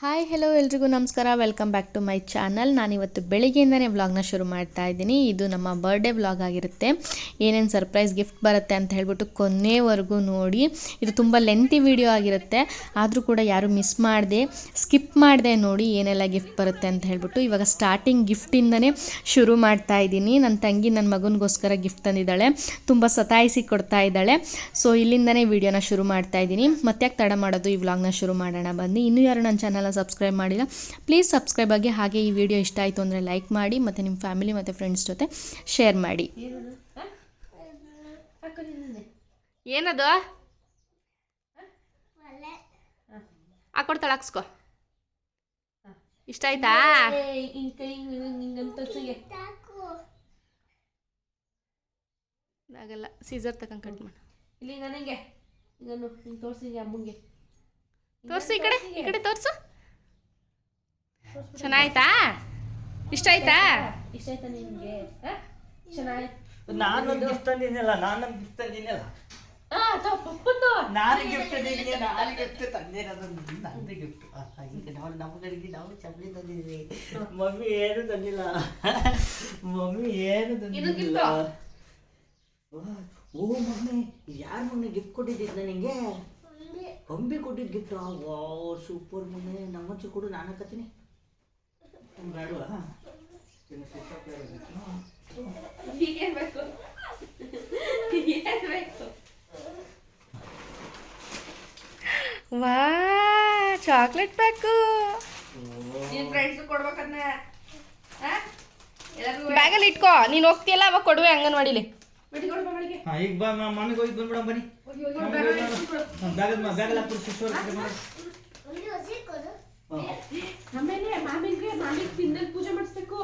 Hi hello ಎಲ್ರಿಗೂ ನಮಸ್ಕಾರ. Welcome back to my channel ನಾನಿವತ್ತು ಬೆಳಿಗ್ಗೆಯಿಂದನೇ ವ್ಲಾಗ್ನ ಶುರು ಮಾಡ್ತಾ ಇದ್ದೀನಿ. ಇದು ನಮ್ಮ ಬರ್ಡೇ ವ್ಲಾಗ್ ಆಗಿರುತ್ತೆ. ಏನೇನು ಸರ್ಪ್ರೈಸ್ ಗಿಫ್ಟ್ ಬರುತ್ತೆ ಅಂತ ಹೇಳ್ಬಿಟ್ಟು ಕೊನೆವರೆಗೂ ನೋಡಿ. ಇದು ತುಂಬ ಲೆಂತಿ ವಿಡಿಯೋ ಆಗಿರುತ್ತೆ. ಆದರೂ ಕೂಡ ಯಾರು ಮಿಸ್ ಮಾಡಿದೆ ಸ್ಕಿಪ್ ಮಾಡಿದೆ ನೋಡಿ ಏನೆಲ್ಲ ಗಿಫ್ಟ್ ಬರುತ್ತೆ ಅಂತ ಹೇಳ್ಬಿಟ್ಟು ಇವಾಗ ಸ್ಟಾರ್ಟಿಂಗ್ ಗಿಫ್ಟಿಂದನೇ ಶುರು ಮಾಡ್ತಾ ಇದ್ದೀನಿ. ನನ್ನ ತಂಗಿ ನನ್ನ ಮಗನಿಗೋಸ್ಕರ ಗಿಫ್ಟ್ ತಂದಿದ್ದಾಳೆ. ತುಂಬ ಸತಾಯಿಸಿ ಕೊಡ್ತಾ ಇದ್ದಾಳೆ. ಸೊ ಇಲ್ಲಿಂದನೇ ವಿಡಿಯೋನ ಶುರು ಮಾಡ್ತಾ ಇದ್ದೀನಿ. ಮತ್ತೆ ತಡ ಮಾಡೋದು ಈ ವ್ಲಾಗ್ನ ಶುರು ಮಾಡೋಣ. ಬನ್ನಿ. ಇನ್ನೂ ಯಾರು ನನ್ನ ಚಾನಲ್ನ ಸಬ್ಸ್ಕ್ರೈಬ್ ಮಾಡಿಲ್ಲ ಪ್ಲೀಸ್ ಸಬ್ಸ್ಕ್ರೈಬ್ ಆಗಿ ಹಾಗೆ ಈ ವಿಡಿಯೋ ಇಷ್ಟ ಆಯಿತು ಅಂದರೆ ಲೈಕ್ ಮಾಡಿ ಮತ್ತು ನಿಮ್ಮ ಫ್ಯಾಮಿಲಿ ಮತ್ತು ಫ್ರೆಂಡ್ಸ್ ಜೊತೆ ಶೇರ್ ಮಾಡಿ. ಏನದು? ಹಾಕೊಡ್ತಾಳೆ ಹಾಕ್ಸ್ಕೊ. ಇಷ್ಟ ಆಯ್ತಾ? ಆಗಲ್ಲ ಸೀಸರ್ ತಗೊಂಡು ಕಟ್ ಮಾಡಿ. ಇಲ್ಲಿ ನನಗೆ ಇದನ್ನು ಹಿಂಗೆ ತೋರಿಸಿ ಅಮ್ಮಂಗೆ? ತೋರ್ಸು ಈ ಕಡೆ ಈ ಕಡೆ ತೋರ್ಸು. ಚೆನ್ನಾಯ್ತಾ? ಇಷ್ಟ ಆಯ್ತಾ? ಇಷ್ಟ ಆಯ್ತಾ ನಿಮಗೆ? ಚೆನ್ನಾಗಿ ನಾನು ಗಿಫ್ಟ್ ತಂದಿದ್ದೀನಲ್ಲ ನಾನು ಗಿಫ್ಟ್ ತಂದಿದ್ದೀನಲ್ಲ ನಾನು ಗಿಫ್ಟ್ ತಂದಿದ್ದೀನಿ ನಾನು ಗಿಫ್ಟ್ ತಂದಿರೋದು ನಂದು ಗಿಫ್ಟ್ ಈಗ ನಾವು ನಮ್ಮ ಚಪ್ಪಲಿ ಮಮ್ಮಿ ಏನು ತಂದಿಲ್ಲ. ಮಮ್ಮಿ ಏನು ತಂದಿಲ್ಲ. ಓ ಮಮ್ಮಿ ಯಾರು ಮಮ್ಮಿ ಗಿಫ್ಟ್ ಕೊಟ್ಟಿದ್ದಿದ್ದ ನನಗೆ ಅಂಬಿ ಕೊಟ್ಟಿದ್ದು ಗಿಫ್ಟ್ ಸೂಪರ್ ಮಮ್ಮಿ ನಮ್ಮಚ್ಚು ಕೊಡು ನಾನು ಹಾಕತ್ತೀನಿ ಬೇಡವಾ ಈಗೇನ್ ಬೇಕು ಏನ್ ಬೇಕು ವಾ ಚಾಕ್ಲೇಟ್ ಪ್ಯಾಕು ನಿನ್ ಫ್ರೆಂಡ್ಸ್ ಬ್ಯಾಗಲ್ಲಿ ಇಟ್ಕೋ. ನೀನ್ ಹೋಗ್ತಿಯಲ್ಲ ಅವಾಗ ಕೊಡುವೆ ಅಂಗನವಾಡಿಲಿ. ಈಗ ಬಾ ಮನೆಗೆ ಹೋಗಿ ಬಂದ್ಬಿಡ ಬನ್ನಿ. ಬ್ಯಾಗಲ್ಲಿ ಬೇಗ ಬೇಗ ಬಿಟ್ಟು ಕೊಡು. ಬ್ಯಾಗಲ್ ಬ್ಯಾಗಲ್ ಹಾಕ್ಬಿಡು ಶಿಶು ಆಮೇಲೆ ಮಾಮಿಗೆ ಮಾಮಿಗೆ ತಿಂದಲ್ಲಿ ಪೂಜೆ ಮಾಡಿಸ್ಬೇಕು.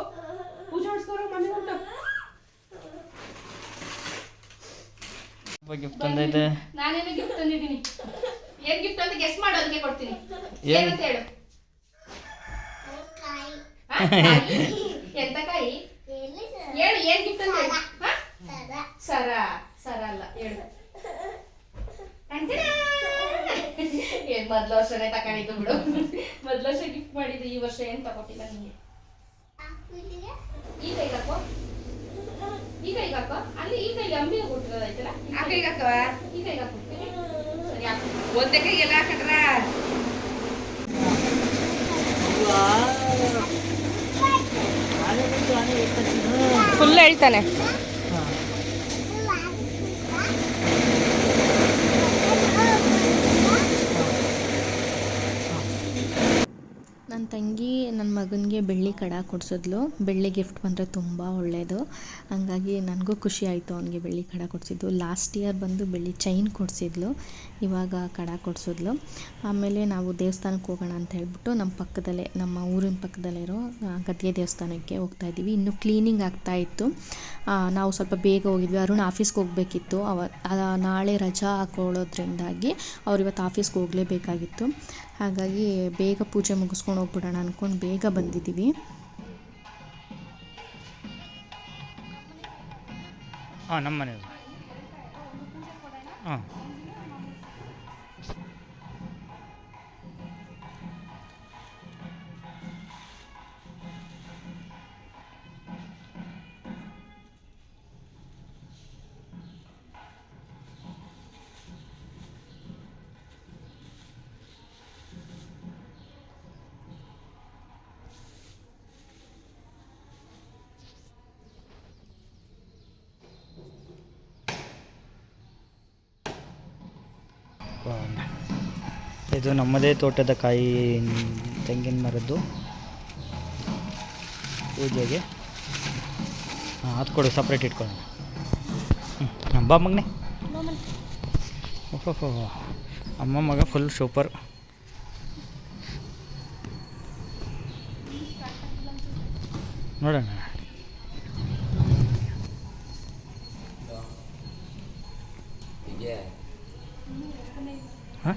ಪೂಜೆ ಮಾಡಿಸ್ಕೊರೋ ಮಾಮಿ ಊಟ ಗಿಫ್ಟ್ ತಂದೈತೆ ನಾನೇನು ಗಿಫ್ಟ್ ತಂದಿದ್ದೀನಿ? ಏನ್ ಗಿಫ್ಟ್ ಅಂತ ಗೆಸ್ ಮಾಡು ಅದಕ್ಕೆ ಕೊಡ್ತೀನಿ. ಏನ್? ಏನಂತ ಹೇಳು? ಎಂತ ಕಾಯಿ? ಹೇಳು ಏನ್ ಗಿಫ್ಟ್ ಅಂತ ಹೇಳು. ಹಾ? ಸರ. ಸರ ಅಲ್ಲ ಹೇಳು. ಟಂಟಡಾ! ಮೊದ್ಲ ವರ್ಷನೇ ತಕೊಂಡಿದ್ದು ಬಿಡು. ಮೊದ್ಲ ವರ್ಷ ಗಿಫ್ಟ್ ಮಾಡಿದ್ದು ಈ ವರ್ಷ ಏನ್ ತಗೊಟ್ಟಿಲ್ಲ ನಿಂಗೆ. ಈಗ ಕೈಗೆ ಹಾಕೋ. ಈ ಕೈಗೆ ಹಾಕೋ. ಅಲ್ಲಿ ಈ ಕೈಗೆ ಅಂಬಿಗೆ ಕೊಟ್ಟಿರೋದೈತಲ್ಲ ಈ ಆ ಕೈಗೆ- ಕೈಗೆ ಹಾಕವ ಈ ಕೈಗೆ ಹಾಕ್ಬಿಡ್ತೀನಿ. ಸರಿ ಹಾಕು. ಒಂದೇ ಕೈಗೆಲ್ಲ ಹಾಕಟ್ರ ಫುಲ್ ಹೇಳ್ತಾನೆ. ನನ್ನ ತಂಗಿ ನನ್ನ ಮಗನಿಗೆ ಬೆಳ್ಳಿ ಕಡ ಕೊಡಿಸಿದ್ಲು. ಬೆಳ್ಳಿ ಗಿಫ್ಟ್ ಬಂದರೆ ತುಂಬ ಒಳ್ಳೆಯದು ಹಂಗಾಗಿ ನನಗೂ ಖುಷಿ ಆಯಿತು ಅವನಿಗೆ ಬೆಳ್ಳಿ ಕಡ ಕೊಡಿಸಿದ್ದು. ಲಾಸ್ಟ್ ಇಯರ್ ಬಂದು ಬೆಳ್ಳಿ ಚೈನ್ ಕೊಡಿಸಿದ್ಲು. ಇವಾಗ ಕಡ ಕೊಡಿಸಿದ್ಲು. ಆಮೇಲೆ ನಾವು ದೇವಸ್ಥಾನಕ್ಕೆ ಹೋಗೋಣ ಅಂತ ಹೇಳ್ಬಿಟ್ಟು ನಮ್ಮ ಪಕ್ಕದಲ್ಲೇ, ನಮ್ಮ ಊರಿನ ಪಕ್ಕದಲ್ಲಿರೋ ಗದ್ದೆ ದೇವಸ್ಥಾನಕ್ಕೆ ಹೋಗ್ತಾ ಇದ್ದೀವಿ. ಇನ್ನೂ ಕ್ಲೀನಿಂಗ್ ಆಗ್ತಾ ಇತ್ತು. ನಾವು ಸ್ವಲ್ಪ ಬೇಗ ಹೋಗಿದ್ವಿ. ಅರುಣ್ ಆಫೀಸ್ಗೆ ಹೋಗಬೇಕಿತ್ತು. ಅವ ನಾಳೆ ರಜಾ ಹಾಕೊಳ್ಳೋದ್ರಿಂದಾಗಿ ಅವ್ರು ಇವತ್ತು ಆಫೀಸ್ಗೆ ಹೋಗಲೇಬೇಕಾಗಿತ್ತು. ಹಾಗಾಗಿ ಬೇಗ ಪೂಜೆ ಮುಗಿಸ್ಕೊಂಡು ಹೋಗ್ಬಿಡೋಣ ಅಂದ್ಕೊಂಡು ಬೇಗ ಬಂದಿದ್ದೀವಿ. ಹಾಂ ನಮ್ಮ ಮನೆ ಹಾಂ ಇದು ನಮ್ಮದೇ ತೋಟದ ಕಾಯಿ ತೆಂಗಿನ ಮರದ್ದು. ಪೂಜೆಗೆ. ಹಾಂ, ಅದು ಕೊಡು ಸಪ್ರೇಟ್ ಇಟ್ಕೊಳ್ಳೋಣ. ಹ್ಞೂ ಬಾ ಮಗನೇ. ಓಹೋ ಅಮ್ಮ ಮಗ ಫುಲ್ ಸೂಪರ್ ನೋಡೋಣ ಹಾಂ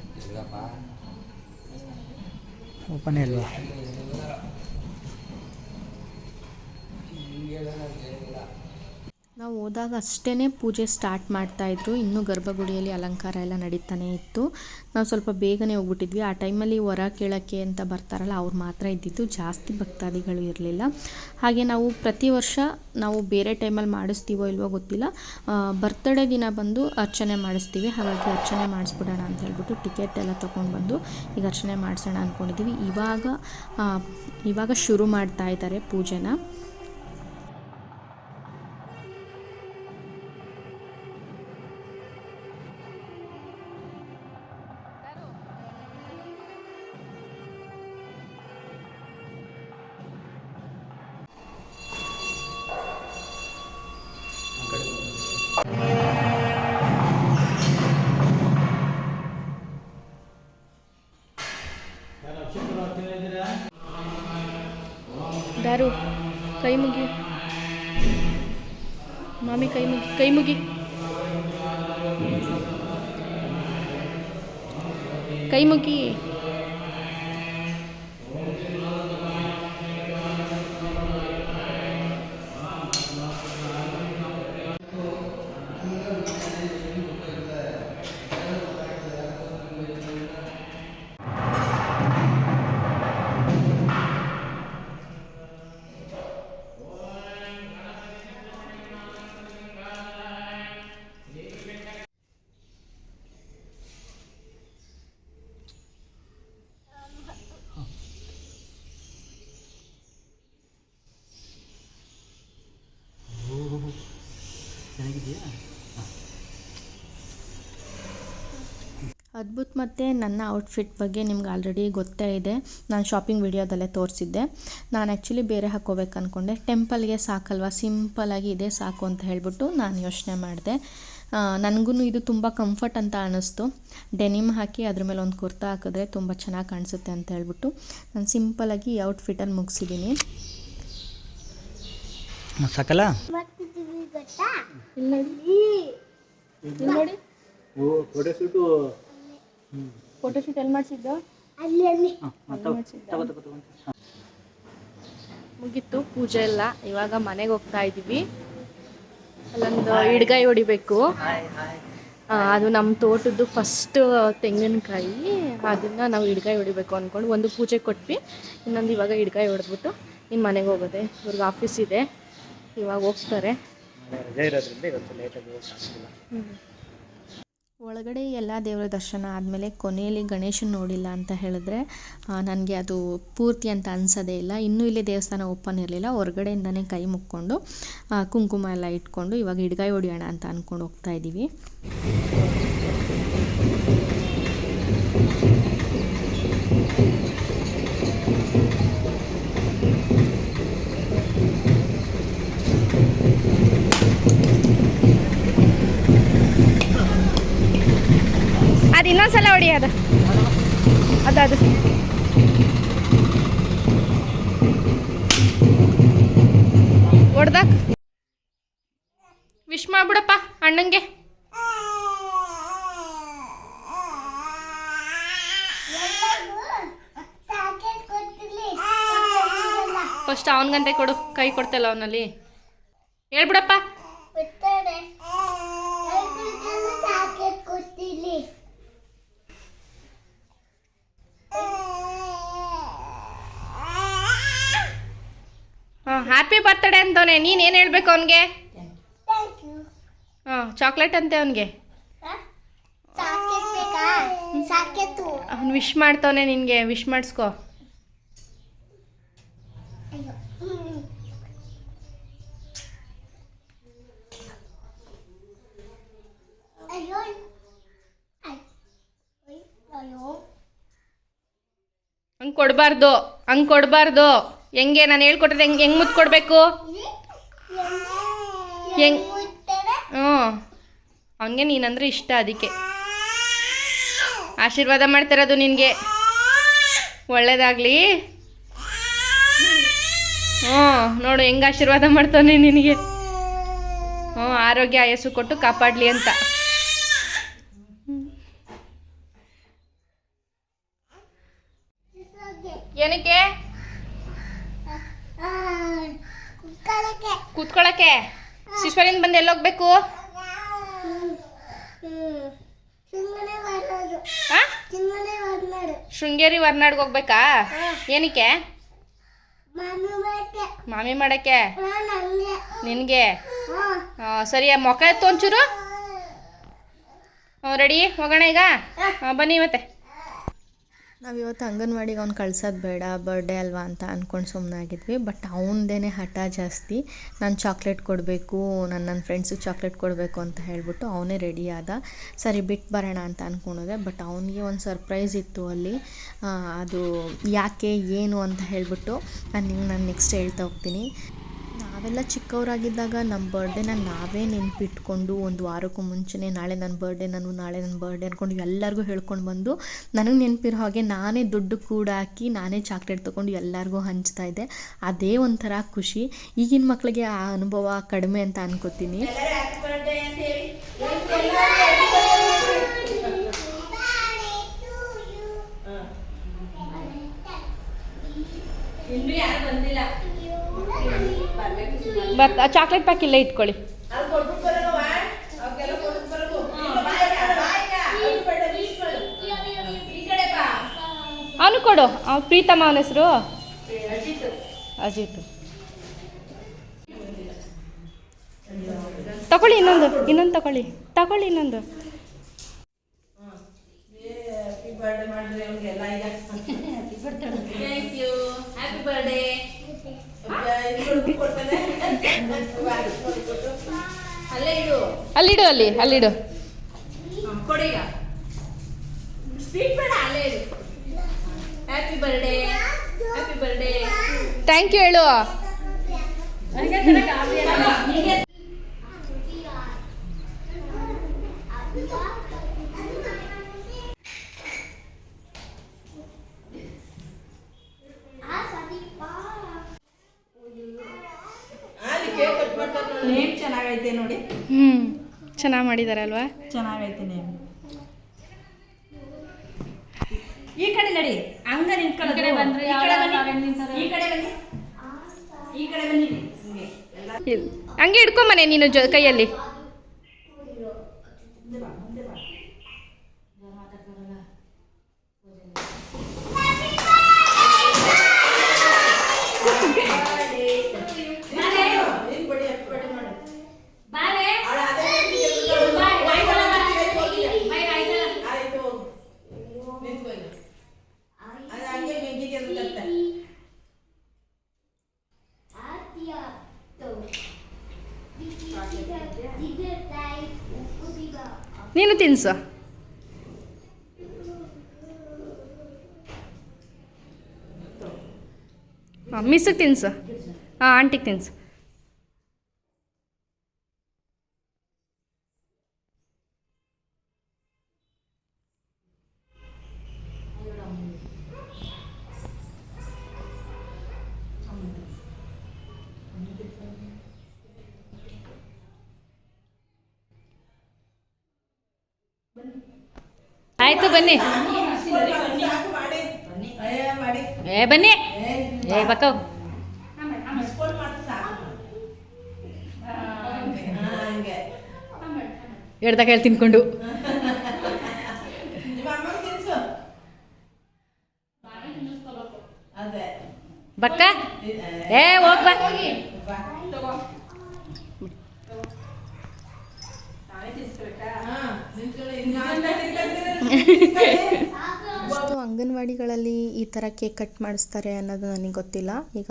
ಓಪನ್ ಇಲ್ವಾ ನಾವು ನಾವು ಹೋದಾಗ ಅಷ್ಟೇ ಪೂಜೆ ಸ್ಟಾರ್ಟ್ ಮಾಡ್ತಾಯಿದ್ರು ಇನ್ನೂ ಗರ್ಭಗುಡಿಯಲ್ಲಿ ಅಲಂಕಾರ ಎಲ್ಲ ನಡೀತಾನೆ ಇತ್ತು. ನಾವು ಸ್ವಲ್ಪ ಬೇಗನೆ ಹೋಗ್ಬಿಟ್ಟಿದ್ವಿ. ಆ ಟೈಮಲ್ಲಿ ಹೊರ ಕೇಳೋಕ್ಕೆ ಅಂತ ಬರ್ತಾರಲ್ಲ, ಅವ್ರು ಮಾತ್ರ ಇದ್ದಿದ್ದು. ಜಾಸ್ತಿ ಭಕ್ತಾದಿಗಳು ಇರಲಿಲ್ಲ. ಹಾಗೆ ನಾವು ಪ್ರತಿ ವರ್ಷ ನಾವು ಬೇರೆ ಟೈಮಲ್ಲಿ ಮಾಡಿಸ್ತೀವೋ ಇಲ್ವೋ ಗೊತ್ತಿಲ್ಲ. ಬರ್ತ್ಡೇ ದಿನ ಬಂದು ಅರ್ಚನೆ ಮಾಡಿಸ್ತೀವಿ. ಹಾಗಾಗಿ ಅರ್ಚನೆ ಮಾಡಿಸ್ಬಿಡೋಣ ಅಂತ ಹೇಳ್ಬಿಟ್ಟು ಟಿಕೆಟ್ ಎಲ್ಲ ತೊಗೊಂಡು ಬಂದು ಈಗ ಅರ್ಚನೆ ಮಾಡಿಸೋಣ ಅಂದ್ಕೊಂಡಿದ್ದೀವಿ ಇವಾಗ ಇವಾಗ ಶುರು ಮಾಡ್ತಾ ಇದ್ದಾರೆ ಪೂಜೆನ. ದಾರು ಕೈ ಮುಗಿ. ಮಾಮಿ ಕೈ ಮುಗಿ ಕೈ ಮುಗಿ. ಕೈ ಮುಗಿ. ಅದ್ಭುತ್ ಮತ್ತು ನನ್ನ ಔಟ್ಫಿಟ್ ಬಗ್ಗೆ ನಿಮ್ಗೆ ಆಲ್ರೆಡಿ ಗೊತ್ತೇ ಇದೆ. ನಾನು ಶಾಪಿಂಗ್ ವಿಡಿಯೋದಲ್ಲೇ ತೋರಿಸಿದ್ದೆ. ನಾನು ಆ್ಯಕ್ಚುಲಿ ಬೇರೆ ಹಾಕ್ಕೋಬೇಕು ಅಂದ್ಕೊಂಡೆ ಟೆಂಪಲ್ಗೆ ಸಾಕಲ್ವಾ? ಸಿಂಪಲಾಗಿ ಇದೆ ಸಾಕು ಅಂತ ಹೇಳ್ಬಿಟ್ಟು ನಾನು ಯೋಚನೆ ಮಾಡಿದೆ. ನನಗೂ ಇದು ತುಂಬ ಕಂಫರ್ಟ್ ಅಂತ ಅನ್ನಿಸ್ತು ಡೆನಿಮ್ ಹಾಕಿ ಅದ್ರ ಮೇಲೆ ಒಂದು ಕುರ್ತಾ ಹಾಕಿದ್ರೆ ತುಂಬ ಚೆನ್ನಾಗಿ ಕಾಣಿಸುತ್ತೆ ಅಂತ ಹೇಳ್ಬಿಟ್ಟು ನಾನು ಸಿಂಪಲಾಗಿ ಈ ಔಟ್ಫಿಟಲ್ಲಿ ಮುಗಿಸಿದ್ದೀನಿ ಸಾಕಲ್ಲ ಇಲ್ಲಿ ನೋಡಿ. ಫೋಟೋಶೂಟ್ ಎಲ್ಲಿ ಮಾಡಿಸಿದ್ದು? ಮುಗೀತು ಪೂಜೆ ಎಲ್ಲ. ಇವಾಗ ಮನೆಗೆ ಹೋಗ್ತಾ ಇದೀವಿ ಅಲ್ಲೊಂದು ಇಡ್ಗಾಯಿ ಹೊಡಿಬೇಕು. ಆ, ಅದು ನಮ್ಮ ತೋಟದ್ದು ಫಸ್ಟ್ ತೆಂಗಿನಕಾಯಿ. ಅದನ್ನ ನಾವು ಇಡ್ಗಾಯಿ ಹೊಡಿಬೇಕು ಅನ್ಕೊಂಡು ಒಂದು ಪೂಜೆ ಕೊಟ್ವಿ. ಇನ್ನೊಂದು ಇವಾಗ ಇಡ್ಗಾಯಿ ಹೊಡೆದ್ಬಿಟ್ಟು ಇನ್ನು ಮನೆಗೆ ಹೋಗೋದೆ. ಇವ್ರಿಗೆ ಆಫೀಸ್ ಇದೆ. ಇವಾಗ ಹೋಗ್ತಾರೆ ರಜೆ ಇರೋದ್ರಿಂದ ಇವತ್ತು ಲೇಟಾಗಿ ಹೋಗೋಕ್ಕಾಗ್ತಿಲ್ಲ ಒಳಗಡೆ ಎಲ್ಲ ದೇವರ ದರ್ಶನ ಆದಮೇಲೆ ಕೊನೆಯಲ್ಲಿ ಗಣೇಶನ ನೋಡಿಲ್ಲ ಅಂತ ಹೇಳಿದ್ರೆ ನನಗೆ ಅದು ಪೂರ್ತಿ ಅಂತ ಅನ್ಸೋದೇ ಇಲ್ಲ. ಇನ್ನೂ ಇಲ್ಲಿ ದೇವಸ್ಥಾನ ಓಪನ್ ಇರಲಿಲ್ಲ. ಹೊರಗಡೆಯಿಂದನೇ ಕೈ ಮುಕ್ಕೊಂಡು ಕುಂಕುಮ ಎಲ್ಲ ಇಟ್ಕೊಂಡು ಇವಾಗ ಇಡ್ಗಾಯಿ ಹೊಡಿಯೋಣ ಅಂತ ಅಂದ್ಕೊಂಡು ಹೋಗ್ತಾ ಇದ್ದೀವಿ ಅದು ಇನ್ನೊಂದ್ಸಲ ಹೊಡಿ ಅದು ಅದು ಹೊಡ್ದಾಕ್. ವಿಶ್ ಮಾಡ್ಬಿಡಪ್ಪ ಅಣ್ಣಂಗೆ. ಫಸ್ಟ್ ಅವನಿಗಂತೆ ಕೊಡು. ಕೈ ಕೊಡ್ತಲ್ಲ ಅವನಲ್ಲಿ. ಹೇಳ್ಬಿಡಪ್ಪ. ಹ್ಯಾಪಿ ಬರ್ತ್ಡೇ ಅಂತವನೆ ನೀನು ಏನು ಹೇಳಬೇಕು ಅವನಿಗೆ? ಹಾಂ ಚಾಕ್ಲೇಟ್ ಅಂತೆ ಅವನಿಗೆ. ಅವ್ನು ವಿಶ್ ಮಾಡ್ತವನೆ ನಿನಗೆ ವಿಶ್ ಮಾಡಿಸ್ಕೋ. ಹಂಗೆ ಕೊಡಬಾರ್ದು ಹಂಗೆ ಕೊಡಬಾರ್ದು. ಹೆಂಗೆ ನಾನು ಹೇಳ್ಕೊಟ್ರೆ ಹೆಂಗೆ ಹೆಂಗೆ ಮುತ್ತು ಕೊಡಬೇಕು? ಹೆಂಗ್? ಹ್ಞೂ ಅವನಿಗೆ ನೀನಂದ್ರೆ ಇಷ್ಟ ಅದಕ್ಕೆ. ಆಶೀರ್ವಾದ ಮಾಡ್ತಿರೋದು ನಿನಗೆ. ಒಳ್ಳೇದಾಗಲಿ. ಹ್ಞೂ ನೋಡು ಹೆಂಗೆ ಆಶೀರ್ವಾದ ಮಾಡ್ತಾನೆ ನಿನಗೆ. ಹ್ಞೂ ಆರೋಗ್ಯ ಆಯಸ್ಸು ಕೊಟ್ಟು ಕಾಪಾಡಲಿ ಅಂತ. ಏನಕ್ಕೆ? ಕೂತ್ಕೊಳ್ಳೋಕ್ಕೆ ಶಿಶ್ವರಿಂದ ಬಂದು ಎಲ್ಲೋಗ್ಬೇಕು? ಶೃಂಗೇರಿ ಹೊರ್ನಾಡ್ಗೆ ಹೋಗ್ಬೇಕಾ? ಏನಕ್ಕೆ? ಮಾಮಿ ಮಾಡಕ್ಕೆ ನಿನಗೆ. ಹಾ. ಸರಿ ಮೊಕ ಎತ್ತು ಒಂಚೂರು? ರೆಡಿ? ಹೋಗೋಣ ಈಗ? ಬನ್ನಿ ಮತ್ತೆ. ನಾವು ಇವತ್ತು ಅಂಗನವಾಡಿಗೆ ಅವ್ನು ಕಳ್ಸೋದು ಬೇಡ ಬರ್ಡೇ ಅಲ್ವಾ ಅಂತ ಅಂದ್ಕೊಂಡು ಸುಮ್ಮನಾಗಿದ್ವಿ ಬಟ್ ಅವನದೇ ಹಠ ಜಾಸ್ತಿ. ನಾನು ಚಾಕ್ಲೇಟ್ ಕೊಡಬೇಕು ನನ್ನ ನನ್ನ ಫ್ರೆಂಡ್ಸಿಗೆ ಚಾಕ್ಲೇಟ್ ಕೊಡಬೇಕು ಅಂತ ಹೇಳಿಬಿಟ್ಟು ಅವನೇ ರೆಡಿ ಆದ. ಸರಿ ಬಿಟ್ಟು ಬರೋಣ ಅಂತ ಅಂದ್ಕೊಂಡಿದೆ ಬಟ್ ಅವನಿಗೆ ಒಂದು ಸರ್ಪ್ರೈಸ್ ಇತ್ತು ಅಲ್ಲಿ. ಅದು ಯಾಕೆ, ಏನು ಅಂತ ಹೇಳ್ಬಿಟ್ಟು ನಾನು ನಿಮ್ಗೆ ನಾನು ನೆಕ್ಸ್ಟ್ ಹೇಳ್ತಾ ಹೋಗ್ತೀನಿ. ನಾವೆಲ್ಲ ಚಿಕ್ಕವರಾಗಿದ್ದಾಗ ನಮ್ಮ ಬರ್ಡೇನ ನಾವೇ ನೆನಪಿಟ್ಕೊಂಡು ಒಂದು ವಾರಕ್ಕೂ ಮುಂಚೆನೇ ನಾಳೆ ನನ್ನ ಬರ್ಡೇ ನಾನು ನಾಳೆ ನನ್ನ ಬರ್ಡೇ ಅಂದ್ಕೊಂಡು ಎಲ್ಲರಿಗೂ ಹೇಳ್ಕೊಂಡು ಬಂದು ನನಗೆ ನೆನಪಿರೋ ಹಾಗೆ ನಾನೇ ದುಡ್ಡು ಕೂಡ ಹಾಕಿ ನಾನೇ ಚಾಕ್ಲೇಟ್ ತೊಗೊಂಡು ಎಲ್ಲರಿಗೂ ಹಂಚ್ತಾ ಇದ್ದೆ. ಅದೇ ಒಂಥರ ಖುಷಿ. ಈಗಿನ ಮಕ್ಕಳಿಗೆ ಆ ಅನುಭವ ಕಡಿಮೆ ಅಂತ ಅನ್ಕೋತೀನಿ. ಯಾರು ಬಟ್ ಚಾಕ್ಲೇಟ್ ಪ್ಯಾಕ್ ಇಲ್ಲೇ ಇಟ್ಕೊಳ್ಳಿ. ಅವನು ಕೊಡು. ಅವ್ನು ಪ್ರೀತಮ್ಮ ಅವನ ಹೆಸರು? ಅಜಿತ್. ತಗೊಳ್ಳಿ ಇನ್ನೊಂದು ಇನ್ನೊಂದು ತಗೊಳ್ಳಿ. ತಗೊಳ್ಳಿ ಇನ್ನೊಂದು. ಹ್ಯಾಪಿ ಬರ್ಡೇ ಮಾಡಿದ್ರೆ ಅವ್ನಿಗೆಲ್ಲ ಈಗ. ಥ್ಯಾಂಕ್ ಯು ಹ್ಯಾಪಿ ಬರ್ಡೇ ಇವ್ರು ಕೊಡ್ತಾನೆ. ಅಲ್ಲೇ ಇಡು ಅಲ್ಲಿಡು ಅಲ್ಲಿ ಅಲ್ಲಿಡು. Happy birthday happy birthday thank you ಹೇಳು ಆ ಸದೀಪ ಅಲ್ಲಿ ಕೇಕ್ ಕಟ್ ಮಾಡ್ತಾರೆ ನೋಡಿ. ನೇಮ್ ಚೆನ್ನಾಗೈತೆ ನೋಡಿ. ಹ್ಞೂ ಚೆನ್ನಾಗಿ ಮಾಡಿದ್ದಾರೆ ಅಲ್ವಾ? ಚೆನ್ನಾಗೈತೆ ನೇಮ್. ಈ ಕಡೆ ನಡಿ ಹಂಗ ನಿಂತ್ಕೊಂಡು ಈ ಕಡೆ ಬಂದ್ರೆ ಈ ಕಡೆ ಬನ್ನಿ. ಈ ಕಡೆ ಬನ್ನಿ. ಈ ಕಡೆ ಬನ್ನಿ. ಹಂಗೆ. ಹಿಡ್ಕೊಂಬನೆ ನೀನು ಜೊ ಕೈಯಲ್ಲಿ ನೀನ್ ಬಡಿ, happy birthday ಮಾಡು. ಅವ್ಳು ಅದೇ ರೀತಿ ಕೇಳ್ಬಿಟ್ಟು ಆಯ್ತು ಹೋಗು. ನಿಂತ್ಕೊ ಈಗ. ಅದು ಹಂಗೆ ಬೆಂಕಿಗೆ ಇರುತ್ತೆ. ಆತ್ಯಾತು ಇದು ತಾಯಿ ಉಪ್ಪು ದಿಗ ನೀನು ತಿನ್ಸು ಹಾಂ ಮಿಸ್ಸಿಗೆ ತಿನ್ಸು. ಹಾಂ ಆಂಟಿಗೆ ತಿನ್ಸು. ಆಯ್ತು ಬನ್ನಿ. ಏ ಬನ್ನಿ. ಏ, ಏ ಬಕ್ಕ ಮಿಸ್ಕೊಂಡು ಮಾಡು ಸಾಕು. ಹಾ, ಹಂಗೆ. ಹೇಳ್ದಾಗ ಹೇಳಿ ತಿನ್ಕೊಂಡು ನಿಮ್ಮ ಅಮ್ಮಂಗೆ ತಿನ್ಸು. ಅದೇ ಬಕ್ಕ ಏ ಹೋಗ್ ಬಾ ಬಾ. ಹಾ, ನಿಂತ್ಕೊಳ್ಳಿ. ಇನ್ನು ಆಮೇಲೆ ತಿರ್ಗಾಡ್ತೀರ. ಎಷ್ಟು ಅಂಗನವಾಡಿಗಳಲ್ಲಿ ಈ ಥರ ಕೇಕ್ ಕಟ್ ಮಾಡಿಸ್ತಾರೆ ಅನ್ನೋದು ನನಗೆ ಗೊತ್ತಿಲ್ಲ. ಈಗ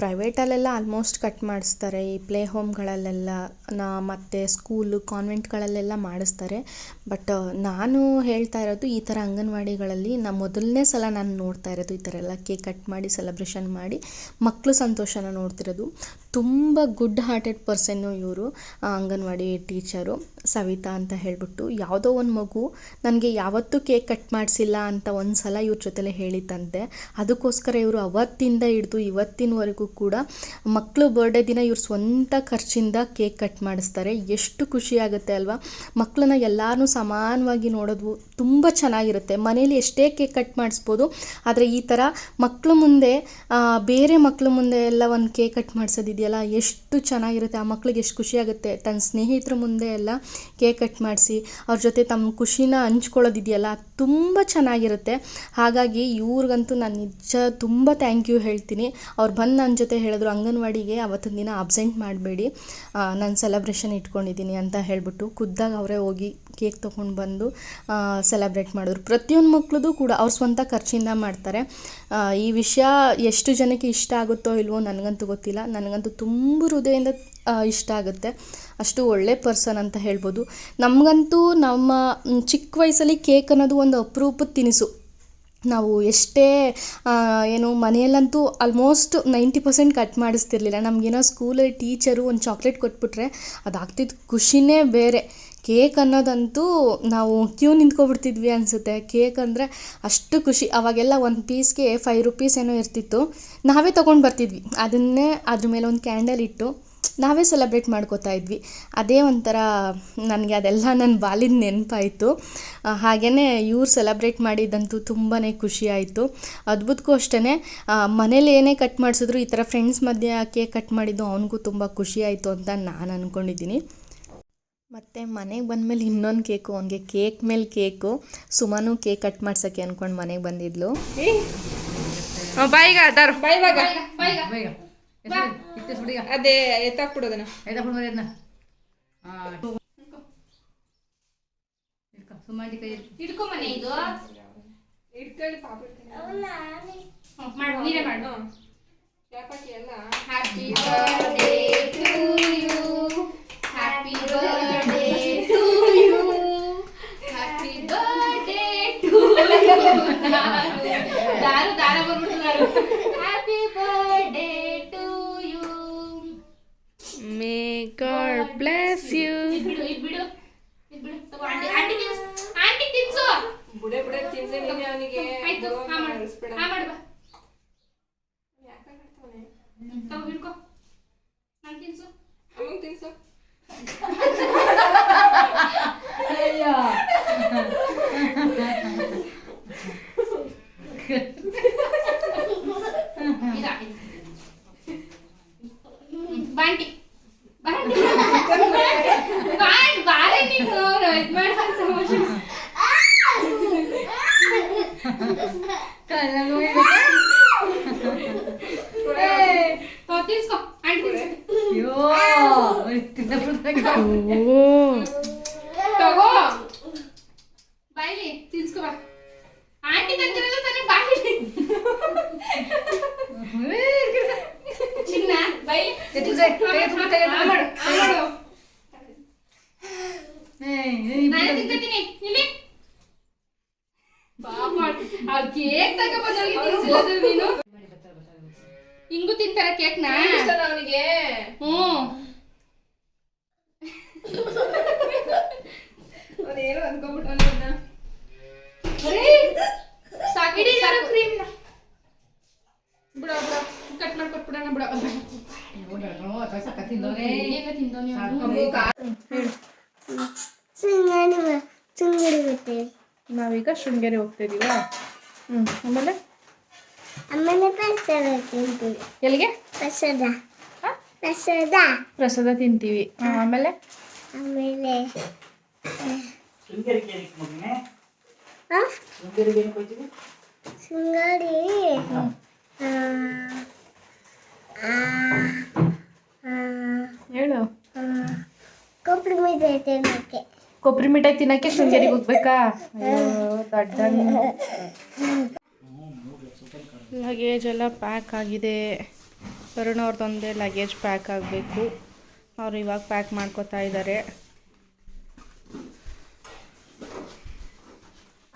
ಪ್ರೈವೇಟಲ್ಲೆಲ್ಲ ಆಲ್ಮೋಸ್ಟ್ ಕಟ್ ಮಾಡಿಸ್ತಾರೆ. ಈ ಪ್ಲೇ ಹೋಮ್ಗಳಲ್ಲೆಲ್ಲ ನಾ ಮತ್ತು ಸ್ಕೂಲು ಕಾನ್ವೆಂಟ್ಗಳಲ್ಲೆಲ್ಲ ಮಾಡಿಸ್ತಾರೆ. ಬಟ್ ನಾನು ಹೇಳ್ತಾ ಇರೋದು ಈ ಥರ ಅಂಗನವಾಡಿಗಳಲ್ಲಿ ನಾ ಮೊದಲನೇ ಸಲ ನಾನು ನೋಡ್ತಾ ಇರೋದು ಈ ಥರ ಎಲ್ಲ ಕೇಕ್ ಕಟ್ ಮಾಡಿ ಸೆಲೆಬ್ರೇಷನ್ ಮಾಡಿ ಮಕ್ಕಳು ಸಂತೋಷನ ನೋಡ್ತಿರೋದು. ತುಂಬ ಗುಡ್ ಹಾರ್ಟೆಡ್ ಪರ್ಸನ್ನು ಇವರು ಅಂಗನವಾಡಿ ಟೀಚರು ಸವಿತಾ ಅಂತ ಹೇಳಿಬಿಟ್ಟು ಯಾವುದೋ ಒಂದು ಮಗು ನನಗೆ ಯಾವತ್ತೂ ಕೇಕ್ ಕಟ್ ಮಾಡಿಸಿಲ್ಲ ಅಂತ ಒಂದು ಸಲ ಇವ್ರ ಜೊತೆಲೇ ಹೇಳಿತಂತೆ ಅದಕ್ಕೋಸ್ಕರ ಇವರು ಅವತ್ತಿಂದ ಹಿಡಿದು ಇವತ್ತಿನವರೆಗೂ ಕೂಡ ಮಕ್ಕಳು ಬರ್ಡೇ ದಿನ ಇವ್ರ ಸ್ವಂತ ಖರ್ಚಿಂದ ಕೇಕ್ ಕಟ್ ಮಾಡಿಸ್ತಾರೆ. ಎಷ್ಟು ಖುಷಿ ಆಗುತ್ತೆ ಅಲ್ವಾ? ಮಕ್ಕಳನ್ನ ಎಲ್ಲರೂ ಸಮಾನವಾಗಿ ನೋಡೋದು ತುಂಬ ಚೆನ್ನಾಗಿರುತ್ತೆ. ಮನೇಲಿ ಎಷ್ಟೇ ಕೇಕ್ ಕಟ್ ಮಾಡಿಸ್ಬೋದು, ಆದರೆ ಈ ಥರ ಮಕ್ಕಳು ಮುಂದೆ ಬೇರೆ ಮಕ್ಕಳು ಮುಂದೆ ಎಲ್ಲ ಒಂದು ಕೇಕ್ ಕಟ್ ಮಾಡಿಸೋದಿದೆಯಲ್ಲ ಇದೆಯಲ್ಲ? ಎಷ್ಟು ಚೆನ್ನಾಗಿರುತ್ತೆ, ಆ ಮಕ್ಳಿಗೆ ಎಷ್ಟು ಖುಷಿಯಾಗುತ್ತೆ? ತನ್ನ ಸ್ನೇಹಿತರ ಮುಂದೆ ಎಲ್ಲ ಕೇಕ್ ಕಟ್ ಮಾಡಿಸಿ, ಅವ್ರ ಜೊತೆ ತಮ್ಮ ಖುಷಿನ ಹಂಚ್ಕೊಳ್ಳೋದಿದೆಯಲ್ಲ ತುಂಬ ಚೆನ್ನಾಗಿರುತ್ತೆ. ಹಾಗಾಗಿ ಇವ್ರಿಗಂತೂ ನಾನು ನಿಜ ತುಂಬ ಥ್ಯಾಂಕ್ ಯು ಹೇಳ್ತೀನಿ. ಅವ್ರು ಬಂದು ನನ್ನ ಜೊತೆ ಹೇಳಿದ್ರು, ಅಂಗನವಾಡಿಗೆ ಅವತ್ತಿನ ದಿನ ಅಬ್ಸೆಂಟ್ ಮಾಡಬೇಡಿ. ನಾನು ಸೆಲೆಬ್ರೇಷನ್ ಇಟ್ಕೊಂಡಿದ್ದೀನಿ ಅಂತ ಹೇಳಿಬಿಟ್ಟು, ಖುದ್ದಾಗಿ ಅವರೇ ಹೋಗಿ ಕೇಕ್ ತೊಗೊಂಡು ಬಂದು ಸೆಲೆಬ್ರೇಟ್ ಮಾಡಿದ್ರು. ಪ್ರತಿಯೊಂದು ಮಕ್ಳದ್ದು ಕೂಡ ಅವ್ರ ಸ್ವಂತ ಖರ್ಚಿಂದ ಮಾಡ್ತಾರೆ. ಈ ವಿಷಯ ಎಷ್ಟು ಜನಕ್ಕೆ ಇಷ್ಟ ಆಗುತ್ತೋ ಇಲ್ವೋ ನನಗಂತೂ ಗೊತ್ತಿಲ್ಲ. ನನಗಂತೂ ತುಂಬ ಹೃದಯದಿಂದ ಇಷ್ಟ ಆಗುತ್ತೆ. ಅಷ್ಟು ಒಳ್ಳೆ ಪರ್ಸನ್ ಅಂತ ಹೇಳ್ಬೋದು. ನಮಗಂತೂ ನಮ್ಮ ಚಿಕ್ಕ ವಯಸ್ಸಲ್ಲಿ ಕೇಕ್ ಅನ್ನೋದು ಒಂದು ಅಪರೂಪದ ತಿನಿಸು. ನಾವು ಎಷ್ಟೇ ಏನು ಮನೆಯಲ್ಲಂತೂ ಆಲ್ಮೋಸ್ಟ್ ನೈಂಟಿ ಪರ್ಸೆಂಟ್ ಕಟ್ ಮಾಡಿಸ್ತಿರ್ಲಿಲ್ಲ. ನಮಗೇನೋ ಸ್ಕೂಲಲ್ಲಿ ಟೀಚರು ಒಂದು ಚಾಕ್ಲೇಟ್ ಕೊಟ್ಬಿಟ್ರೆ ಅದಾಗ್ತಿದ್ದ ಖುಷಿನೇ ಬೇರೆ. ಕೇಕ್ ಅನ್ನೋದಂತೂ ನಾವು ಕ್ಯೂ ನಿಂತ್ಕೊಬಿಡ್ತಿದ್ವಿ ಅನಿಸುತ್ತೆ. ಕೇಕ್ ಅಂದರೆ ಅಷ್ಟು ಖುಷಿ. ಅವಾಗೆಲ್ಲ ಒಂದು ಪೀಸ್ಗೆ ಫೈವ್ ರುಪೀಸ್ ಏನೋ ಇರ್ತಿತ್ತು. ನಾವೇ ತೊಗೊಂಡು ಬರ್ತಿದ್ವಿ. ಅದನ್ನೇ ಅದ್ರ ಮೇಲೆ ಒಂದು ಕ್ಯಾಂಡಲ್ ಇಟ್ಟು ನಾವೇ ಸೆಲೆಬ್ರೇಟ್ ಮಾಡ್ಕೋತಾ ಇದ್ವಿ. ಅದೇ ಒಂಥರ ನನಗೆ ಅದೆಲ್ಲ ನನ್ನ ಬಾಲಿದ ನೆನಪಾಯಿತು. ಹಾಗೆಯೇ ಇವ್ರು ಸೆಲೆಬ್ರೇಟ್ ಮಾಡಿದ್ದಂತೂ ತುಂಬಾ ಖುಷಿ ಆಯಿತು. ಅದ್ಭುತಕ್ಕೂ ಅಷ್ಟೇ ಮನೇಲಿ ಏನೇ ಕಟ್ ಮಾಡಿಸಿದ್ರು ಈ ಥರ ಫ್ರೆಂಡ್ಸ್ ಮಧ್ಯೆ ಕೇಕ್ ಕಟ್ ಮಾಡಿದ್ದು ಅವನಿಗೂ ತುಂಬ ಖುಷಿ ಆಯಿತು ಅಂತ ನಾನು ಅಂದ್ಕೊಂಡಿದ್ದೀನಿ ಮತ್ತು ಮನೆಗೆ ಬಂದಮೇಲೆ ಇನ್ನೊಂದು ಕೇಕು ಅವನಿಗೆ ಕೇಕ್ ಮೇಲೆ ಕೇಕು ಸುಮಾನು ಕೇಕ್ ಕಟ್ ಮಾಡ್ಸೋಕ್ಕೆ ಅಂದ್ಕೊಂಡು ಮನೆಗೆ ಬಂದಿದ್ಲು. ಬಾಯಿಗ ಅದಾರ ಬಾಯಿವಾಗ ಅದೇ ಎತ್ತಾಕ್ಬಿಡೋದನ್ನ happy birthday to you happy birthday to you happy birthday to ದಾರು ದಾರ ಬಂದ್ಬಿಡ್ತಾರೆ happy birthday to you may God bless you ಬಿಡು ಇದ್ ಬಿಡು ಇದ್ ಬಿಡು ತಗೋ ಆಂಟಿ ಆಂಟಿ ತಿನ್ಸು ಆಂಟಿ ತಿನ್ಸು ಬುಡೆ ಬುಡೆ ತಿನ್ಸಿ ನೀನೆ ಅವನಿಗೆ ಆಯ್ತು ಹಾ ಮಾಡು ಹಾ ಮಾಡು ಬಾ ತಗೋ ಹಿಡ್ಕೊ ನಾನು ತಿನ್ಸು ಅಮ್ಮಂಗ್ ತಿನ್ಸು ಇದಾ ಬಾಂಟಿ ಬಾಂಟಿ ಬಾಂಟ್ ಬಾರೆ ನೀನು ಇದು ಮಾಡ್ತಾರೆ ತಿನ್ಸ್ಕೊ ಆಂಟಿ ತಿನ್ಸು ಅಯ್ಯೋ ತಿನ್ನಬಿಡ್ದಾಗ ತಗೋ ಬಾಯ್ಲಿ ತಿನ್ಸ್ಕೊ ಬಾ ಆಂಟಿ ತಂದಿರೋದು ತಾನೇ ಬಾಯ್ಲಿ ಚಿನ್ನ ಬಾಯ್ಲಿ ಎತ್ತಿದ್ರೆ, ಕೈ ಎತ್ತು, ಕೈ ಎತ್ತು. ಆ ಮಾಡು ಆ ಮಾಡು ಏಯ್, ಏಯ್, ನಾನೇ ತಿನ್ಕೋತೀನಿ ಇಲ್ಲಿ. ಪಾಪ ಆ ಕೇಕ್ ನೀನು? ಹಿಂಗೂ ತಿಂತಾರ ಕೇಕ್ನ ಅವನಿಗೆ. ಹ್ಞೂ. ಅವನೇನು ಅನ್ಕೊಂಡ್ಬಿಟ್ಟು ಸಾಕಿಡಿ ಬಿಡ ಬಿಡ. ಕಟ್ ಮಾಡ್ಕೊಟ್ಬಿಡೋಣ ಬಿಡ. ಏನು ತಿಂದವನಿ ಸುಂಗಡಿ ಶೃಂಗೇರಿ ಗೊತ್ತೇ ನಾವೀಗ ಶೃಂಗೇರಿ ಹೋಗ್ತಾ ಇದೀವಾ ಹ್ಞೂ ಆಮೇಲೆ? ಆಮೇಲೆ ಪ್ರಸಾದ ತಿಂತೀವಿ. ಎಲ್ಲಿಗೆ? ಪ್ರಸಾದ. ಪ್ರಸಾದ. ಪ್ರಸಾದ ತಿಂತೀವಿ. ಆ, ಆಮೇಲೆ? ಆಮೇಲೆ ಆ? ಶೃಂಗೇರಿಗೆ ಏನಕ್ಕೆ ಹೋಗ್ತೀವಿ ಶೃಂಗಡಿ ಆ, ಆ, ಆ, ಹೇಳು ಆ, ಕೊಬ್ಬರಿ ಮೀದೆ ತಿನ್ನಕ್ಕೆ ಕೊಬ್ಬರಿ ಮಿಠಾಯಿ ತಿನ್ನಕ್ಕೆ ಶೃಂಗೇರಿಗೆ ಹೋಗ್ಬೇಕಾ? ಅಯ್ಯೋ ಲಗೇಜ್ ಎಲ್ಲ ಪ್ಯಾಕ್ ಆಗಿದೆ. ವರುಣ್ ಅವ್ರದ್ದೊಂದೇ ಲಗೇಜ್ ಪ್ಯಾಕ್ ಆಗಬೇಕು. ಅವ್ರು ಇವಾಗ ಪ್ಯಾಕ್ ಮಾಡ್ಕೋತಾ ಇದ್ದಾರೆ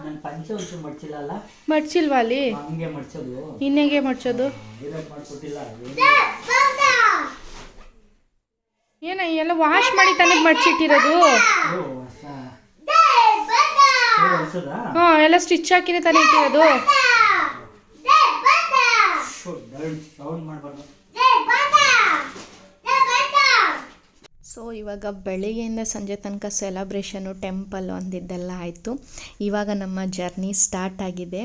ನನ್ನ ಪಂಚೆ ಒಂಚೂರು ಮಡ್ಚಿಲ್ಲ ಅಲ್ಲ? ಮಡ್ಚಿಲ್ವಾ ಅಲ್ಲಿ ಇನ್ನೇಗೆ ಮಡ್ಚೋದು? ಏನ ಎಲ್ಲ ವಾಶ್ ಮಾಡಿ ತಾನೇ ಮಡ್ಚಿಟ್ಟಿರೋದು? ಹಾ ಎಲ್ಲ ಸ್ಟಿಚ್ ಹಾಕಿನೇ ತಾನೇ ಇಟ್ಟಿರೋದು? ಇವಾಗ ಬೆಳಿಗ್ಗೆಯಿಂದ ಸಂಜೆ ತನಕ ಸೆಲೆಬ್ರೇಷನು ಟೆಂಪಲ್ ಒಂದಿದ್ದೆಲ್ಲ ಆಯಿತು. ಇವಾಗ ನಮ್ಮ ಜರ್ನಿ ಸ್ಟಾರ್ಟ್ ಆಗಿದೆ.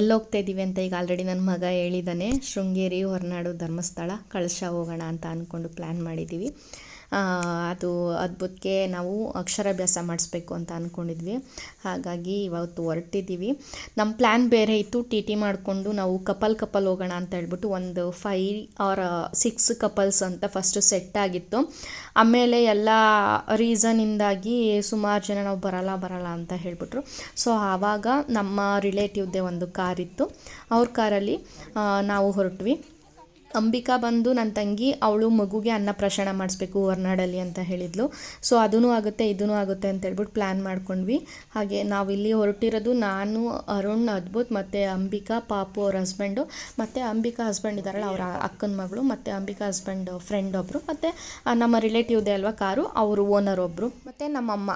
ಎಲ್ಲೋಗ್ತಾ ಇದ್ದೀವಿ ಅಂತ ಈಗ ಆಲ್ರೆಡಿ ನನ್ನ ಮಗ ಹೇಳಿದ್ದಾನೆ ಶೃಂಗೇರಿ ಹೊರನಾಡು ಧರ್ಮಸ್ಥಳ ಕಳಶ ಹೋಗೋಣ ಅಂತ ಅಂದ್ಕೊಂಡು ಪ್ಲ್ಯಾನ್ ಮಾಡಿದ್ದೀವಿ ಅದು ಅದ್ಭುತಕ್ಕೆ ನಾವು ಅಕ್ಷರಾಭ್ಯಾಸ ಮಾಡಿಸ್ಬೇಕು ಅಂತ ಅಂದ್ಕೊಂಡಿದ್ವಿ ಹಾಗಾಗಿ ಇವತ್ತು ಹೊರಟಿದ್ದೀವಿ. ನಮ್ಮ ಪ್ಲ್ಯಾನ್ ಬೇರೆ ಇತ್ತು. ಟಿ ಟಿ ಮಾಡಿಕೊಂಡು ನಾವು ಕಪಲ್ ಕಪಲ್ ಹೋಗೋಣ ಅಂತ ಹೇಳ್ಬಿಟ್ಟು ಒಂದು ಫೈ ಆರ್ ಸಿಕ್ಸ್ ಕಪಲ್ಸ್ ಅಂತ ಫಸ್ಟು ಸೆಟ್ ಆಗಿತ್ತು. ಆಮೇಲೆ ಎಲ್ಲ ರೀಸನಿಂದಾಗಿ ಸುಮಾರು ಜನ ನಾವು ಬರಲ್ಲ ಬರಲ್ಲ ಅಂತ ಹೇಳಿಬಿಟ್ರು. ಸೊ ಆವಾಗ ನಮ್ಮ ರಿಲೇಟಿವ್ದೇ ಒಂದು ಕಾರ್ ಇತ್ತು. ಅವ್ರ ಕಾರಲ್ಲಿ ನಾವು ಹೊರಟ್ವಿ. ಅಂಬಿಕಾ ಬಂದು ನನ್ನ ತಂಗಿ, ಅವಳು ಮಗುಗೆ ಅನ್ನಪ್ರಾಶನ ಮಾಡಿಸ್ಬೇಕು ಹೊರ್ನಾಡಲ್ಲಿ ಅಂತ ಹೇಳಿದ್ಲು. ಸೊ ಅದೂ ಆಗುತ್ತೆ ಇದೂ ಆಗುತ್ತೆ ಅಂತ ಹೇಳ್ಬಿಟ್ಟು ಪ್ಲ್ಯಾನ್ ಮಾಡ್ಕೊಂಡ್ವಿ. ಹಾಗೆ ನಾವು ಇಲ್ಲಿ ಹೊರಟಿರೋದು ನಾನು, ಅರುಣ್, ಅದ್ಭುತ್ ಮತ್ತು ಅಂಬಿಕಾ, ಪಾಪು ಅವ್ರ ಹಸ್ಬೆಂಡು ಮತ್ತು ಅಂಬಿಕಾ ಹಸ್ಬೆಂಡ್ ಇದ್ದಾರಲ್ಲ ಅವರ ಅಕ್ಕನ ಮಗಳು, ಮತ್ತು ಅಂಬಿಕಾ ಹಸ್ಬೆಂಡ್ ಫ್ರೆಂಡ್ ಒಬ್ಬರು ಮತ್ತು ನಮ್ಮ ರಿಲೇಟಿವ್ದೇ ಅಲ್ವಾ ಕಾರು, ಅವರು ಓನರ್ ಒಬ್ಬರು ಮತ್ತು ನಮ್ಮಮ್ಮ.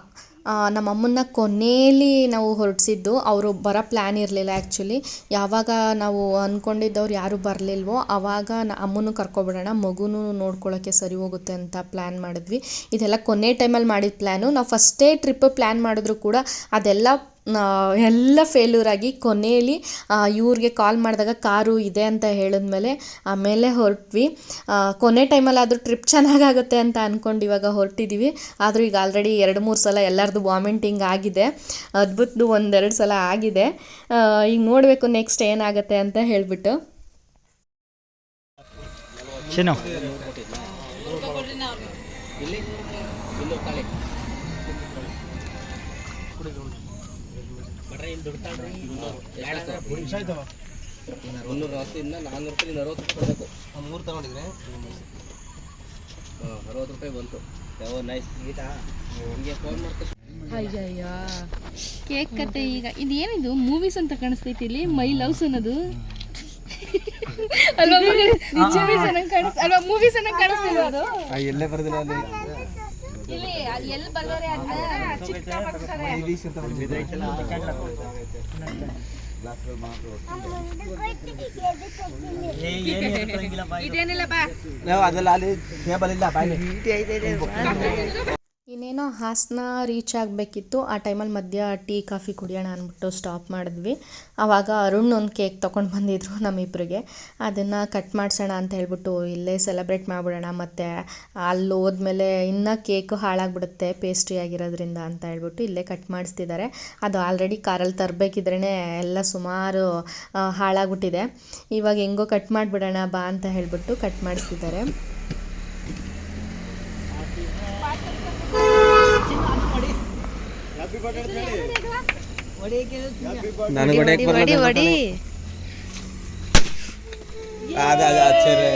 ನಮ್ಮಮ್ಮನ್ನ ಕೊನೆಯಲ್ಲಿ ನಾವು ಹೊರಡಿಸಿದ್ದು, ಅವರು ಬರೋ ಪ್ಲ್ಯಾನ್ ಇರಲಿಲ್ಲ ಆ್ಯಕ್ಚುಲಿ ಯಾವಾಗ ನಾವು ಅಂದ್ಕೊಂಡಿದ್ದವ್ರು ಯಾರು ಬರಲಿಲ್ವೋ ಆವಾಗ ನ, ಅಮ್ಮನೂ ಕರ್ಕೊಬಿಡೋಣ, ಮಗುನೂ ನೋಡ್ಕೊಳ್ಳೋಕ್ಕೆ ಸರಿ ಹೋಗುತ್ತೆ ಅಂತ ಪ್ಲ್ಯಾನ್ ಮಾಡಿದ್ವಿ. ಇದೆಲ್ಲ ಕೊನೆ ಟೈಮಲ್ಲಿ ಮಾಡಿದ ಪ್ಲ್ಯಾನು ನಾವು ಫಸ್ಟೇ ಟ್ರಿಪ್ ಪ್ಲ್ಯಾನ್ ಮಾಡಿದ್ರು ಕೂಡ ಅದೆಲ್ಲ ಎಲ್ಲ ಫೇಲ್ಯೂರ್ ಆಗಿ ಕೊನೆಯಲ್ಲಿ ಇವ್ರಿಗೆ ಕಾಲ್ ಮಾಡಿದಾಗ ಕಾರು ಇದೆ ಅಂತ ಹೇಳಿದ್ಮೇಲೆ ಆಮೇಲೆ ಹೊರಟ್ವಿ. ಕೊನೆ ಟೈಮಲ್ಲಿ ಆದರೂ ಟ್ರಿಪ್ ಚೆನ್ನಾಗಾಗುತ್ತೆ ಅಂತ ಅಂದ್ಕೊಂಡು ಇವಾಗ ಹೊರಟಿದ್ದೀವಿ ಆದರೂ ಈಗ ಆಲ್ರೆಡಿ ಎರಡು, ಮೂರು ಸಲ ಎಲ್ಲರದು ವಾಮಿಂಟಿಂಗ್ ಆಗಿದೆ. ಅದ್ಭುತದ್ದು ಒಂದೆರಡು ಸಲ ಆಗಿದೆ. ಈಗ ನೋಡಬೇಕು ನೆಕ್ಸ್ಟ್ ಏನಾಗುತ್ತೆ ಅಂತ ಹೇಳಿಬಿಟ್ಟು. ನಾನ್ನೂರು ರೂಪಾಯಿ ಅರವತ್ತು ರೂಪಾಯಿ ಅರವತ್ತು ರೂಪಾಯಿ ಬಂತು ಯಾವ ನೈಸ್ ಫೋನ್ ಕೇಕ್ ಕತೆ ಈಗ. ಇದೇನಿದು ಮೂವೀಸ್ ಅಂತ ಕಾಣಿಸ್ತೈತಿ ಇಲ್ಲಿ? ಮೈ ಲವ್ಸ್ ಅನ್ನೋದು? ಅಲ್ವಾ ಮೂವೀಸ್ ಅನ್ನ ಕಾಣಿಸ್ತಿಲ್ವಾ ಅದು? ಎಲ್ಲೇ ಬರ್ದಿಲ್ಲ ಅಲ್ಲಿ? ಇಲ್ಲಿ ಅದ್ ಎಲ್ಲಿ ಬರ್ತಾರೆ ಇದೇನಿಲ್ಲ ಬಾ. ಅದೆಲ್ಲ ಅಲ್ಲಿ ಟೇಬಲ್ ಇಲ್ಲ ಬಾಯಿ. ಇನ್ನೇನೋ ಹಾಸನ ರೀಚ್ ಆಗಬೇಕಿತ್ತು. ಆ ಟೈಮಲ್ಲಿ ಮಧ್ಯ ಟೀ, ಕಾಫಿ ಕುಡಿಯೋಣ ಅಂದ್ಬಿಟ್ಟು ಸ್ಟಾಪ್ ಮಾಡಿದ್ವಿ. ಆವಾಗ ಅರುಣ್ ಒಂದು ಕೇಕ್ ತೊಗೊಂಡು ಬಂದಿದ್ರು ನಮ್ಮಿಬ್ಬರಿಗೆ ಅದನ್ನು ಕಟ್ ಮಾಡಿಸೋಣ ಅಂತ ಹೇಳ್ಬಿಟ್ಟು ಇಲ್ಲೇ ಸೆಲೆಬ್ರೇಟ್ ಮಾಡಿಬಿಡೋಣ. ಮತ್ತು ಅಲ್ಲಿ ಹೋದ್ಮೇಲೆ ಇನ್ನೂ ಕೇಕು ಹಾಳಾಗ್ಬಿಡುತ್ತೆ ಪೇಸ್ಟ್ರಿ ಆಗಿರೋದ್ರಿಂದ ಅಂತ ಹೇಳ್ಬಿಟ್ಟು ಇಲ್ಲೇ ಕಟ್ ಮಾಡಿಸ್ತಿದ್ದಾರೆ ಅದು ಆಲ್ರೆಡಿ ಕಾರಲ್ಲಿ ತರಬೇಕಿದ್ರೇ ಎಲ್ಲ ಸುಮಾರು ಹಾಳಾಗ್ಬಿಟ್ಟಿದೆ. ಇವಾಗ ಹೆಂಗೋ ಕಟ್ ಮಾಡಿಬಿಡೋಣ ಬಾ ಅಂತ ಹೇಳ್ಬಿಟ್ಟು ಕಟ್ ಮಾಡಿಸ್ತಿದ್ದಾರೆ ನನಗೆ ಹೊಡೆಯಕ್ಕೆ ಬರಲ್ಲ ಅದ ಅದ ಆಚಾರ್ಯ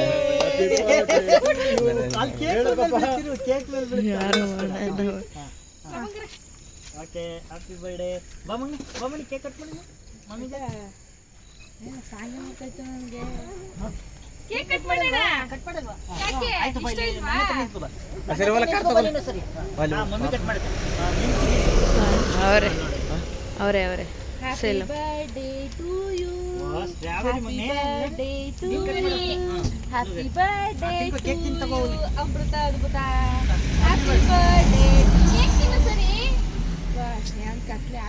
ಓಕೆ ಹ್ಯಾಪಿ ಬರ್ಡೇ ಬಾ ಮಮ್ಮಿ ಬಾ ಮಮ್ಮಿ ಕೇಕ್ ಕಟ್ ಮಾಡಿ ಮಮ್ಮಿ ಕೇಕ್ ಕಟ್ ಮಾಡೋಣ ಕೇಕ್ ಕಟ್ ಇಲ್ಲಿ ಕಟ್ ಬಾ. ಸರಿ ಹೊಲ ಕಟ್ ತಗೋ. ಸರಿ ಮಮ್ಮಿ ಕಟ್ ಮಾಡುತ್ತೆ ಅವರೇ ಅವರೇ ಅವರೇ. ಸೇಲು ತಿನ್ಕೊ, ಕೇಕ್ ತಿನ್ ತಗೋ ಹೋಗಿ. ಅಮೃತ ಅದ್ಭುತ. ಹ್ಯಾಪಿ ಬರ್ಡೇ ಕೇಕ್ ತಿನ್ನು ಸರಿ. ಕತ್ಲೆ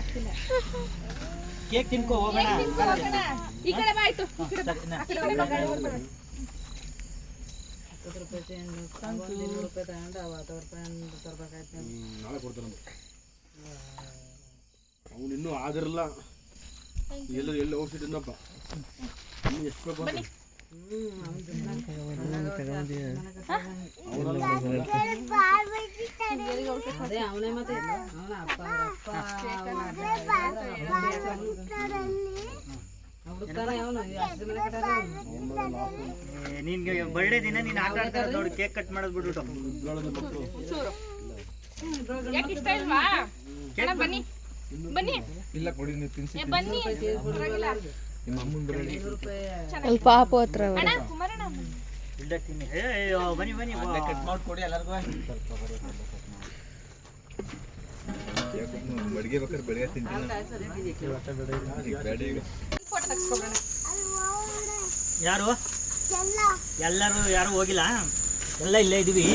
ಅವನು ಇನ್ನೂ ಆಗಿರಲ್ಲ ಎಲ್ಲ ಎಲ್ಲ ಇನ್ನು ಎಷ್ಟು ಬೇಕು ನಿನ್ಗೆ ಬರ್ಡೇ ದಿನ ನೀನ್ ಆಟ ಆಡ್ತಾರ ನೋಡಿ ಕೇಕ್ ಕಟ್ ಮಾಡೋದು ಬಿಟ್ಬಿಟ್ಟು ಯಾಕೆ ಇಷ್ಟ ಇಲ್ವಾ? ಅಣ್ಣ ಬನ್ನಿ. ಬನ್ನಿ. ಇಲ್ಲ ಕೊಡಿ ನೀವು ತಿನ್ಸಿ ಏ, ಬನ್ನಿ. ಪರವಾಗಿಲ್ಲ. ನಿಮ್ಮ ಅಮ್ಮನ ಬರಲಿ ಅಲ್ಲಿ ಪಾಪ ಹತ್ರ ಅಣ್ಣ ಕುಮಾರಣ್ಣ ಇಲ್ಲ ತಿನ್ನಿ. ಏ, ಬನ್ನಿ ಬನ್ನಿ ಬನ್ನಿ ಕಟ್ ಮಾಡ್ಕೊಡಿ ಎಲ್ಲರಿಗೂ. ಬೆಳಿಗ್ಗೆ ಬೇಕಾದ್ರೆ ಬೆಳಿಗ್ಗೆ ತಿಂತೀನಿ. ಬೇಡ ಈಗ ಫೋಟೋ ತೆಗ್ಸ್ಕೊಬರೋಣ ಯಾರು? ಎಲ್ಲರೂ ಯಾರು ಹೋಗಿಲ್ಲ? ಎಲ್ಲ ಇಲ್ಲೇ ಇದೀವಿ.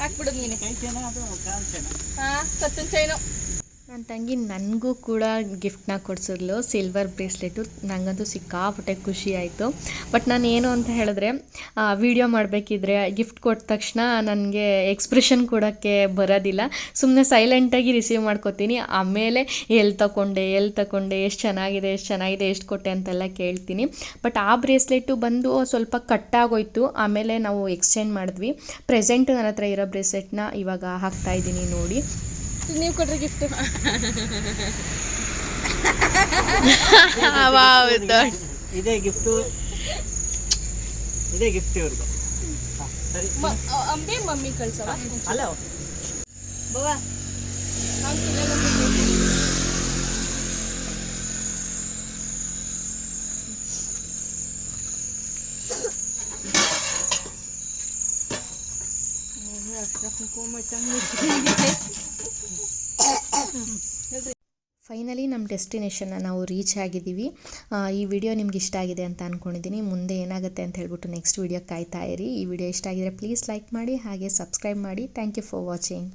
ಹಾಕ್ಬಿಡು ನೀನೆ. ಕೈ ಚೈನ ಅದು ಕಾಲ್ ಚೈನ. ಹಾ ಸತ್ತಿನ ಚೈನು. ನನ್ನ ತಂಗಿ ನನಗೂ ಕೂಡ ಗಿಫ್ಟ್ನ ಕೊಡಿಸಿದ್ಲು ಸಿಲ್ವರ್ ಬ್ರೇಸ್ಲೆಟು ನನಗಂತೂ ಸಿಕ್ಕಾಪಟ್ಟೆ ಖುಷಿ ಆಯಿತು. ಬಟ್ ನಾನು ಏನು ಅಂತ ಹೇಳಿದ್ರೆ ವಿಡಿಯೋ ಮಾಡಬೇಕಿದ್ರೆ ಗಿಫ್ಟ್ ಕೊಟ್ಟ ತಕ್ಷಣ ನನಗೆ ಎಕ್ಸ್ಪ್ರೆಷನ್ ಕೊಡೋಕ್ಕೆ ಬರೋದಿಲ್ಲ. ಸುಮ್ಮನೆ ಸೈಲೆಂಟಾಗಿ ರಿಸೀವ್ ಮಾಡ್ಕೋತೀನಿ. ಆಮೇಲೆ ಎಲ್ಲಿ ತಗೊಂಡೆ ಎಲ್ಲಿ ತಗೊಂಡೆ ಎಷ್ಟು ಚೆನ್ನಾಗಿದೆ ಎಷ್ಟು ಚೆನ್ನಾಗಿದೆ, ಎಷ್ಟು ಕೊಟ್ಟೆ ಅಂತೆಲ್ಲ ಕೇಳ್ತೀನಿ. ಬಟ್ ಆ ಬ್ರೇಸ್ಲೆಟು ಬಂದು ಸ್ವಲ್ಪ ಕಟ್ಟಾಗೋಯ್ತು ಆಮೇಲೆ ನಾವು ಎಕ್ಸ್ಚೇಂಜ್ ಮಾಡಿದ್ವಿ. ಪ್ರೆಸೆಂಟ್ ನನ್ನ ಹತ್ರ ಇರೋ ಬ್ರೇಸ್ಲೆಟ್ನ ಇವಾಗ ಹಾಕ್ತಾ ಇದ್ದೀನಿ ನೋಡಿ ನೀವು ಕೊಟ್ರಿ ಗಿಫ್ಟ್ ಇದೇ ಗಿಫ್ಟು ಇದೇ ಗಿಫ್ಟ್ ಇವ್ರಿಗೂ ಹಾ, ಸರಿ ಅಂಬಿ ಮಮ್ಮಿ ಕಳ್ಸವ ಅಲ್ಲ ಬವ್ವ ಫೈನಲಿ ನಮ್ಮ ಡೆಸ್ಟಿನೇಷನ್ನ ನಾವು ರೀಚ್ ಆಗಿದ್ದೀವಿ. ಈ ವಿಡಿಯೋ ನಿಮ್ಗೆ ಇಷ್ಟ ಆಗಿದೆ ಅಂತ ಅಂದ್ಕೊಂಡಿದ್ದೀನಿ ಮುಂದೆ ಏನಾಗುತ್ತೆ ಅಂತ ಹೇಳ್ಬಿಟ್ಟು ನೆಕ್ಸ್ಟ್ ವಿಡಿಯೋ ಕಾಯ್ತಾ ಇರಿ. ಈ ವಿಡಿಯೋ ಇಷ್ಟ ಆಗಿದ್ರೆ ಪ್ಲೀಸ್ ಲೈಕ್ ಮಾಡಿ, ಹಾಗೆ ಸಬ್ಸ್ಕ್ರೈಬ್ ಮಾಡಿ. Thank you for watching